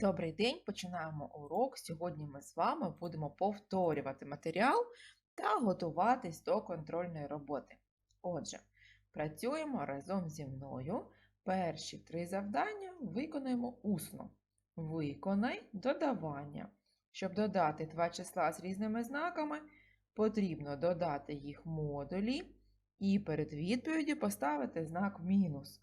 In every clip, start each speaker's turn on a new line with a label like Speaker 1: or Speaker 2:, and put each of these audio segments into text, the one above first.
Speaker 1: Добрий день, починаємо урок. Сьогодні ми з вами будемо повторювати матеріал та готуватись до контрольної роботи. Отже, працюємо разом зі мною. Перші три завдання виконуємо усно. Виконай додавання. Щоб додати два числа з різними знаками, потрібно додати їх модулі і перед відповіддю поставити знак мінус.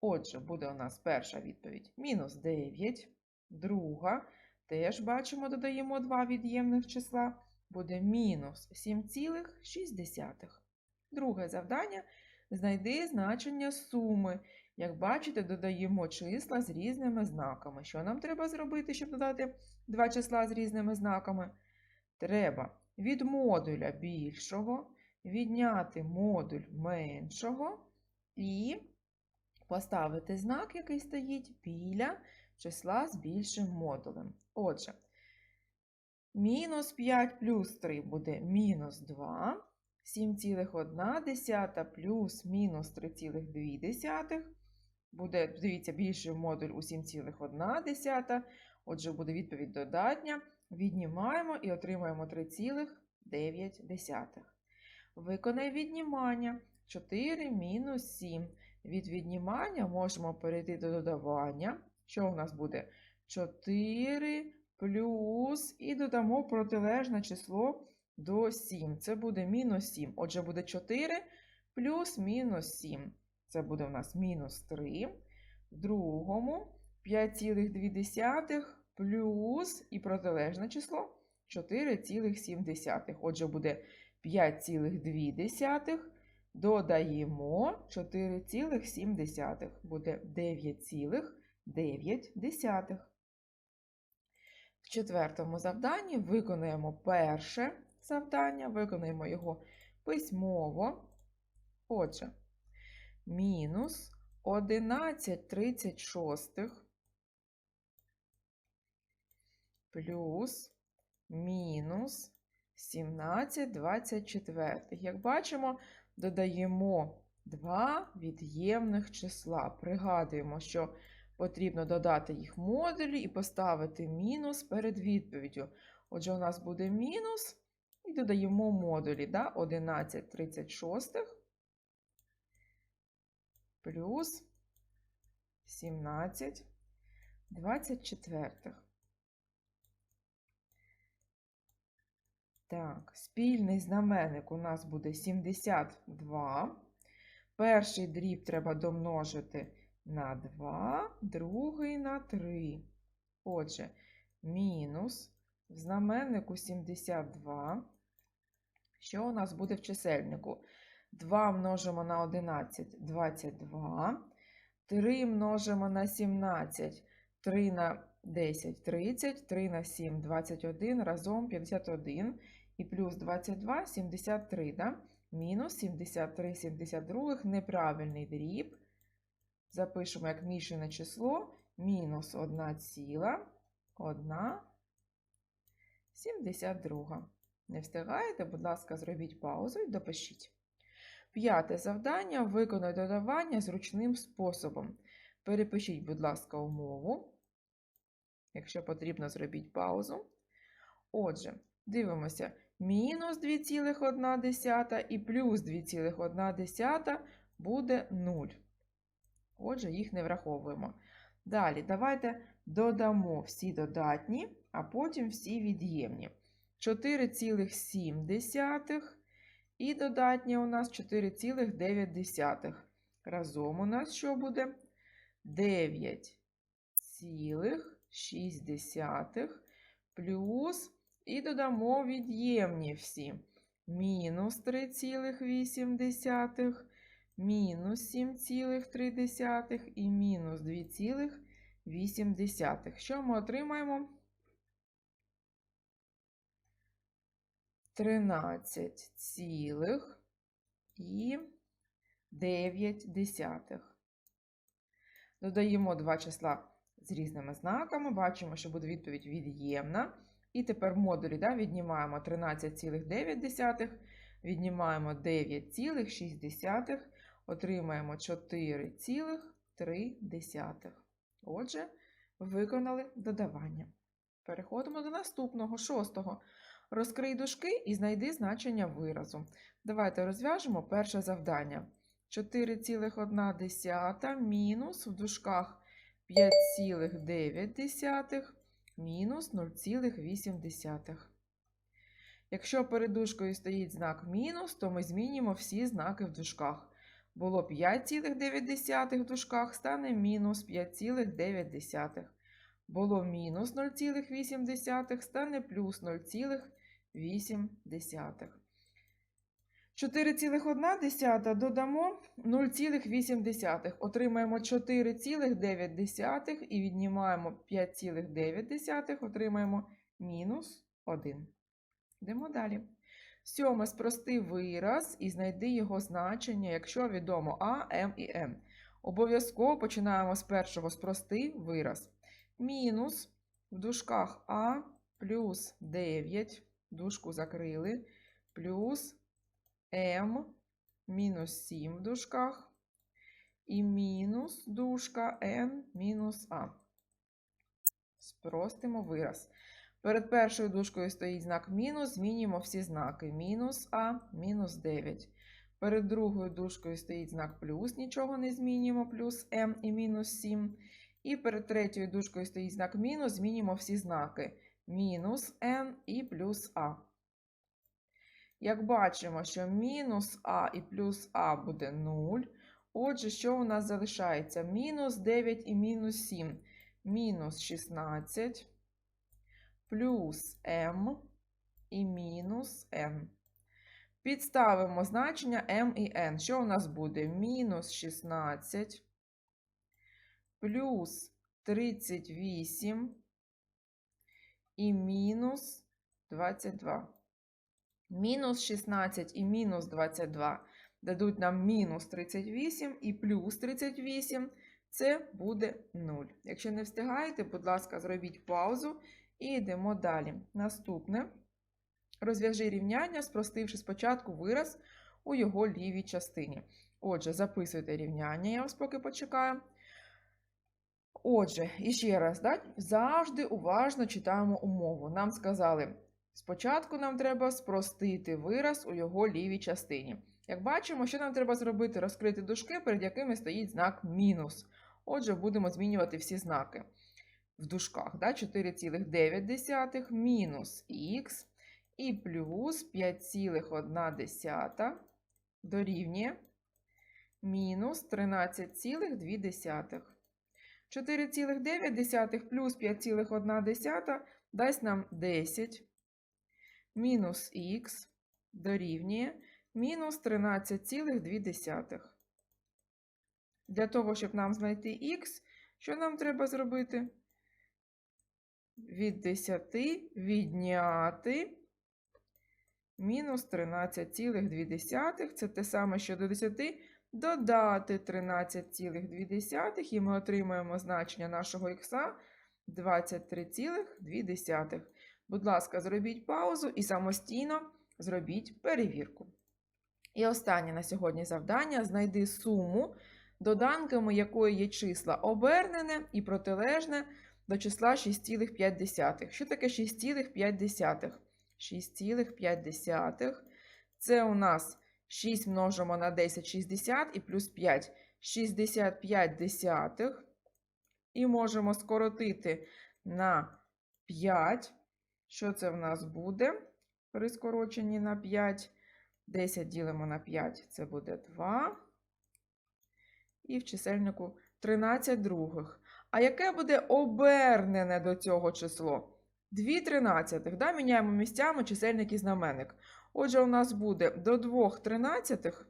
Speaker 1: Отже, буде у нас перша відповідь мінус 9. Друга, теж бачимо, додаємо два від'ємних числа, буде мінус 7,6. Друге завдання знайди значення суми. Як бачите, додаємо числа з різними знаками. Що нам треба зробити, щоб додати два числа з різними знаками? Треба від модуля більшого відняти модуль меншого і поставити знак, який стоїть біля числа з більшим модулем. Отже, мінус 5 плюс 3 буде мінус 2, 7,1 плюс мінус 3,2 буде, дивіться, більший модуль у 7,1, отже, буде відповідь додатня. Віднімаємо і отримаємо 3,9. Виконай віднімання 4 мінус 7. Від віднімання можемо перейти до додавання. Що у нас буде? 4 плюс і додамо протилежне число до 7. Це буде мінус 7. Отже, буде 4 плюс мінус 7. Це буде у нас мінус 3. В другому 5,2 плюс і протилежне число 4,7. Отже, буде 5,2. Додаємо 4,7. Буде 9,9. В четвертому завданні виконуємо перше завдання, виконуємо його письмово. Отже, мінус 11,36 плюс мінус 17,24. Як бачимо, додаємо два від'ємних числа. Пригадуємо, що потрібно додати їх модулі і поставити мінус перед відповіддю. Отже, у нас буде мінус і додаємо модулі да? 11 36 плюс 17 24. Так, спільний знаменник у нас буде 72. Перший дріб треба домножити на 2, другий на 3. Отже, мінус в знаменнику 72. Що у нас буде в чисельнику? 2 множимо на 11 22. 3 множимо на 17, 3 на 10 30, 3 на 7 21, разом 51 і плюс 22 73. Да? Мінус 73 72 неправильний дріб. Запишемо як мішане число мінус 1 ціла, 1 72. Не встигаєте, будь ласка, зробіть паузу і допишіть. П'яте завдання виконай додавання зручним способом. Перепишіть, будь ласка, умову. Якщо потрібно, зробіть паузу. Отже, дивимося, мінус 2,1 і плюс 2,1 буде 0. Отже, їх не враховуємо. Далі, давайте додамо всі додатні, а потім всі від'ємні. 4,7 і додатні у нас 4,9. Разом у нас що буде? 9,6 плюс і додамо від'ємні всі. Мінус 3,8 мінус 7,3 і мінус 2,8. Що ми отримаємо? 13,9. Додаємо два числа з різними знаками. Бачимо, що буде відповідь від'ємна. І тепер в модулі да, віднімаємо 13,9, віднімаємо 9,6 отримаємо 4,3. Отже, Виконали додавання. Переходимо до наступного, шостого. Розкрий дужки і знайди значення виразу. Давайте розв'яжемо перше завдання. 4,1 мінус в дужках 5,9 мінус 0,8. Якщо перед дужкою стоїть знак мінус, то ми змінимо всі знаки в дужках. Було 5,9 в дужках, стане мінус 5,9. Було мінус 0,8, стане плюс 0,8. 4,1 додамо 0,8. Отримаємо 4,9 і віднімаємо 5,9, отримаємо мінус 1. Йдемо далі. Сьоме спрости вираз і знайди його значення, якщо відомо А, М і Н. Обов'язково починаємо з першого спрости вираз. Мінус в дужках А плюс 9, дужку закрили, плюс М мінус 7 в дужках і мінус дужка N мінус А. Спростимо вираз. Перед першою дужкою стоїть знак мінус, змінюємо всі знаки. Мінус А, мінус 9. Перед другою дужкою стоїть знак плюс, нічого не змінюємо, плюс М і мінус 7. І перед третьою дужкою стоїть знак мінус, змінюємо всі знаки. Мінус N і плюс А. Як бачимо, що мінус А і плюс А буде 0. Отже, що у нас залишається? Мінус 9 і мінус 7. Мінус 16 плюс m і мінус n. Підставимо значення m і n. Що у нас буде? Мінус 16 плюс 38 і мінус 22. Мінус 16 і мінус 22 дадуть нам мінус 38 і плюс 38. Це буде 0. Якщо не встигаєте, будь ласка, зробіть паузу і йдемо далі. Наступне. Розв'яжи рівняння, спростивши спочатку вираз у його лівій частині. Отже, записуйте рівняння, я вас поки почекаю. Отже, і ще раз, да? завжди уважно читаємо умову. Нам сказали, спочатку нам треба спростити вираз у його лівій частині. Як бачимо, що нам треба зробити? Розкрити дужки, перед якими стоїть знак мінус. Отже, будемо змінювати всі знаки в дужках. Да? 4,9 мінус х і плюс 5,1 дорівнює мінус 13,2. 4,9 плюс 5,1 дасть нам 10 мінус х дорівнює мінус 13,2. Для того, щоб нам знайти х, що нам треба зробити? Від 10 відняти мінус 13,2. Це те саме, що до 10 додати 13,2, і ми отримаємо значення нашого х 23,2. Будь ласка, зробіть паузу і самостійно зробіть перевірку. І останнє на сьогодні завдання: знайди суму, доданками якої є числа обернене і протилежне до числа 6,5. Що таке 6,5? 6,5 це у нас 6 множимо на 10 60 і плюс 5 65 десятих. І можемо скоротити на 5. Що це в нас буде? При скороченні на 5. 10 ділимо на 5, це буде 2. І в чисельнику 13 других. А яке буде обернене до цього число? 2 тринадцятих. Да? Міняємо місцями чисельник і знаменник. Отже, у нас буде до 2 тринадцятих,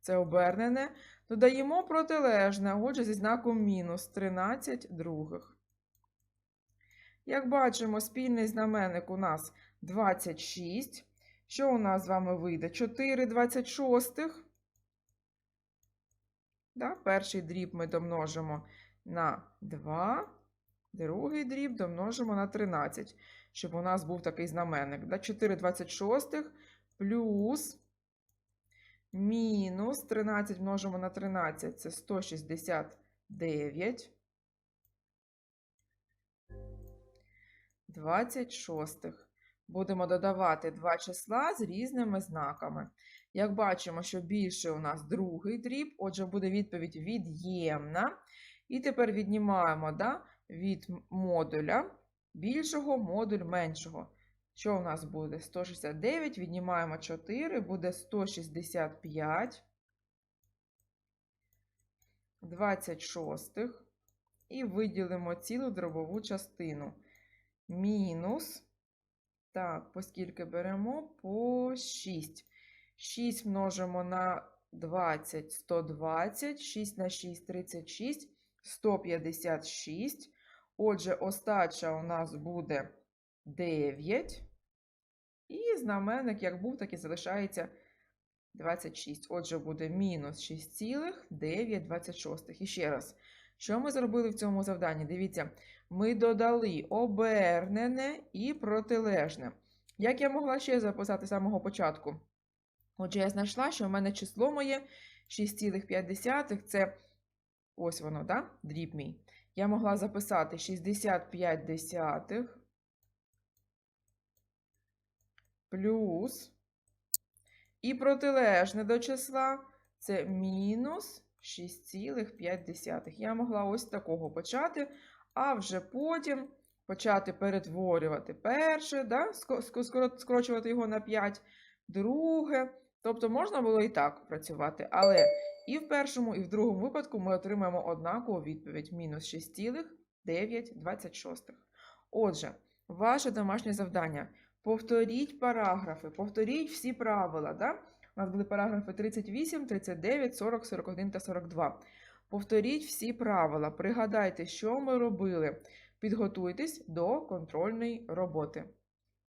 Speaker 1: це обернене, додаємо протилежне, отже, зі знаком мінус 13 других. Як бачимо, спільний знаменник у нас 26. Що у нас з вами вийде? 4 26. Да? Перший дріб ми домножимо на 2, другий дріб домножимо на 13, щоб у нас був такий знаменник. Да? 4 26 плюс мінус 13 множимо на 13 це 169. 26. Будемо додавати два числа з різними знаками. Як бачимо, що більше у нас другий дріб, отже, буде відповідь від'ємна. І тепер віднімаємо да, від модуля більшого модуль меншого. Що у нас буде? 169, віднімаємо 4, буде 165. 26 і виділимо цілу дробову частину. Мінус, так, по беремо? По 6. 6 множимо на 20, 120, 6 на 6, 36, 156. Отже, остача у нас буде 9. І знаменник, як був, так і залишається 26. Отже, буде мінус 6,926. І ще раз, що ми зробили в цьому завданні? Дивіться, ми додали обернене і протилежне. Як я могла ще записати з самого початку? Отже, я знайшла, що в мене число моє 6,5 це ось воно, да? дріб мій. Я могла записати 65 десятих плюс і протилежне до числа це мінус 6,5. Я могла ось такого почати, а вже потім почати перетворювати перше, да? ско- ско- скоро- скорочувати його на 5, друге. Тобто можна було і так працювати, але і в першому, і в другому випадку ми отримаємо однакову відповідь мінус 6,926. Отже, ваше домашнє завдання. Повторіть параграфи, повторіть всі правила. Да? У нас були параграфи 38, 39, 40, 41 та 42. Повторіть всі правила, пригадайте, що ми робили. Підготуйтесь до контрольної роботи.